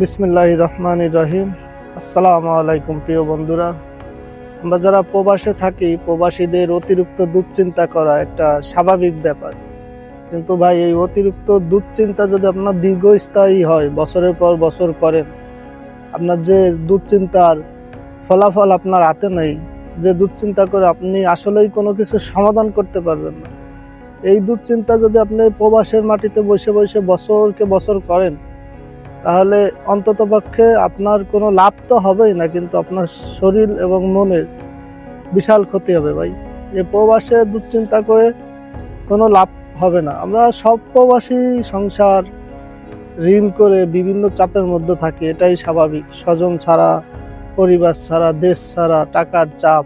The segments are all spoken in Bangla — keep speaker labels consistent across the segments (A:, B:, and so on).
A: বিসমিল্লাহ রহমান রহিম। আসসালামু আলাইকুম প্রিয় বন্ধুরা। আমরা যারা প্রবাসে থাকি, প্রবাসীদের অতিরিক্ত দুশ্চিন্তা করা একটা স্বাভাবিক ব্যাপার। কিন্তু ভাই, এই অতিরিক্ত দুশ্চিন্তা যদি আপনার দীর্ঘস্থায়ী হয়, বছরের পর বছর করেন, আপনার যে দুশ্চিন্তার ফলাফল আপনার হাতে নেই, যে দুশ্চিন্তা করে আপনি আসলেই কোনো কিছু সমাধান করতে পারবেন না। এই দুশ্চিন্তা যদি আপনি প্রবাসের মাটিতে বসে বসে বছরকে বছর করেন তাহলে অন্ততপক্ষে আপনার কোনো লাভ তো হবেই না, কিন্তু আপনার শরীর এবং মনের বিশাল ক্ষতি হবে ভাই। এ প্রবাসে দুশ্চিন্তা করে কোনো লাভ হবে না। আমরা সব প্রবাসী সংসার, ঋণ করে বিভিন্ন চাপের মধ্যে থাকি, এটাই স্বাভাবিক। স্বজন ছাড়া, পরিবার ছাড়া, দেশ ছাড়া, টাকার চাপ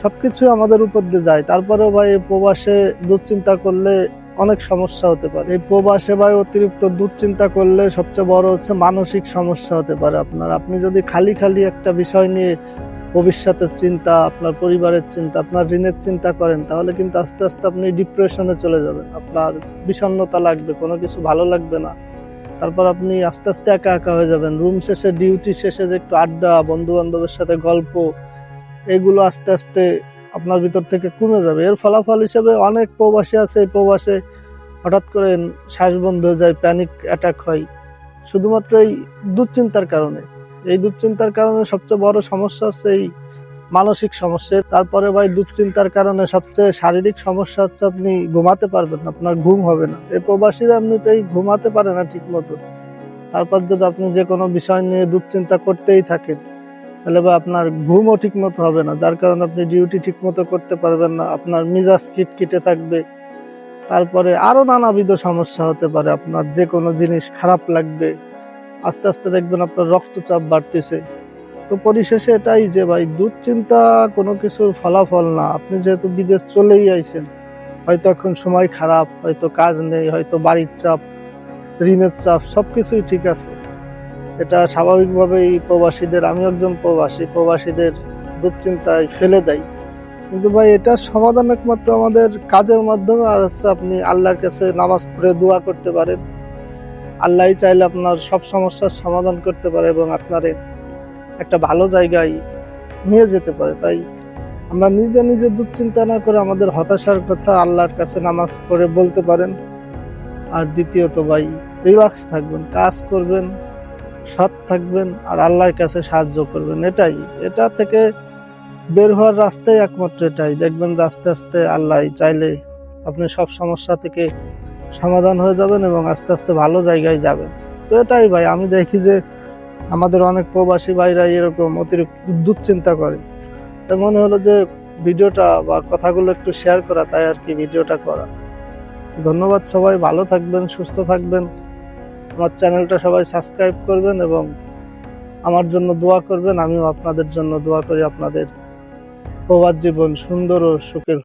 A: সবকিছু আমাদের উপর দিয়ে যায়। তারপরেও ভাই প্রবাসে দুশ্চিন্তা করলে অনেক সমস্যা হতে পারে। এই প্রবাসে ভাই অতিরিক্ত দুশ্চিন্তা করলে সবচেয়ে বড় হচ্ছে মানসিক সমস্যা হতে পারে আপনার। আপনি যদি খালি খালি একটা বিষয় নিয়ে ভবিষ্যতের চিন্তা, আপনার পরিবারের চিন্তা, আপনার ঋণের চিন্তা করেন, তাহলে কিন্তু আস্তে আস্তে আপনি ডিপ্রেশনে চলে যাবেন। আপনার বিষণ্ণতা লাগবে, কোনো কিছু ভালো লাগবে না। তারপর আপনি আস্তে আস্তে একা একা হয়ে যাবেন। রুম শেষে ডিউটি শেষে যে একটু আড্ডা বন্ধু বান্ধবের সাথে গল্প, এগুলো আস্তে আস্তে আপনার ভিতর থেকে কমে যাবে। এর ফলাফল হিসেবে অনেক প্রবাসী আছে এই প্রবাসে। হঠাৎ করে শ্বাস বন্ধ হয়ে যায় প্যানিক অ্যাটাক হয়। শুধুমাত্র এই দুশ্চিন্তার কারণে। এই দুশ্চিন্তার কারণে সবচেয়ে বড় সমস্যা হচ্ছে এই মানসিক সমস্যা। তারপরে ভাই, দুশ্চিন্তার কারণে সবচেয়ে শারীরিক সমস্যা হচ্ছে আপনি ঘুমাতে পারবেন না, আপনার ঘুম হবে না। এই প্রবাসীরা এমনিতেই ঘুমাতে পারে না ঠিক মতো তারপর যদি আপনি যে কোনো বিষয় নিয়ে দুশ্চিন্তা করতেই থাকেন তাহলে বা আপনার ঘুমও ঠিক মতো হবে না, যার কারণে আপনি ডিউটি ঠিক মতো করতে পারবেন না, আপনার মিজাজ কিটকিটে থাকবে। তারপরে আরও নানাবিধ সমস্যা হতে পারে, আপনার যে কোনো জিনিস খারাপ লাগবে, আস্তে আস্তে দেখবেন আপনার রক্তচাপ বাড়তেছে। তো পরিশেষে এটাই যে ভাই, দুশ্চিন্তা কোনো কিছুর ফলাফল না, আপনি যেহেতু বিদেশ চলেই আইছেন, হয়তো এখন সময় খারাপ, হয়তো কাজ নেই, হয়তো বাড়ির চাপ, ঋণের চাপ সব কিছুই ঠিক আছে। এটা স্বাভাবিকভাবেই প্রবাসীদের, আমি একজন প্রবাসী, প্রবাসীদের দুশ্চিন্তায় ফেলে দেয়। কিন্তু ভাই, এটা সমাধান একমাত্র আমাদের কাজের মাধ্যমে, আর হচ্ছে আপনি আল্লাহর কাছে নামাজ পড়ে দোয়া করতে পারেন। আল্লাহ চাইলে আপনার সব সমস্যার সমাধান করতে পারে এবং আপনারে একটা ভালো জায়গায় নিয়ে যেতে পারে। তাই আমরা নিজে নিজে দুশ্চিন্তা না করে আমাদের হতাশার কথা আল্লাহর কাছে নামাজ পড়ে বলতে পারেন। আর দ্বিতীয়ত ভাই, রিল্যাক্স থাকবেন, কাজ করবেন। সৎ থাকবেন আর আল্লাহর কাছে সাহায্য করবেন, এটাই। এটা থেকে বের হওয়ার রাস্তাই একমাত্র এটাই। দেখবেন যে আস্তে আস্তে আল্লাহ চাইলে আপনি সব সমস্যা থেকে সমাধান হয়ে যাবেন এবং আস্তে আস্তে ভালো জায়গায় যাবেন। তো এটাই ভাই, আমি দেখি যে আমাদের অনেক প্রবাসী ভাইরা এরকম অতিরিক্ত দুশ্চিন্তা করে। মনে হলো যে ভিডিওটা বা কথাগুলো একটু শেয়ার করা, তাই আর কি ভিডিওটা করা। ধন্যবাদ সবাই, ভালো থাকবেন, সুস্থ থাকবেন। আমার চ্যানেলটা সবাই সাবস্ক্রাইব করবেন এবং আমার জন্য দোয়া করবেন। আমিও আপনাদের জন্য দোয়া করি আপনাদের প্রবাদ জীবন সুন্দর ও সুখের